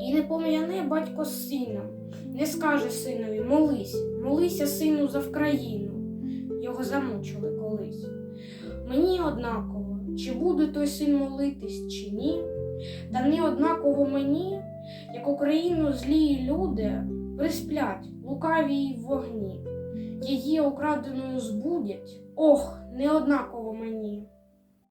І не пом'яне батько з сином, не скаже синові молись, молися, сину, за Вкраїну. Його замучили колись. Мені однаково, чи буде той син молитись, чи ні. Та не однаково мені, як Україну злі люди присплять лукаві й вогні. Її украденою збудять, ох, не однаково мені.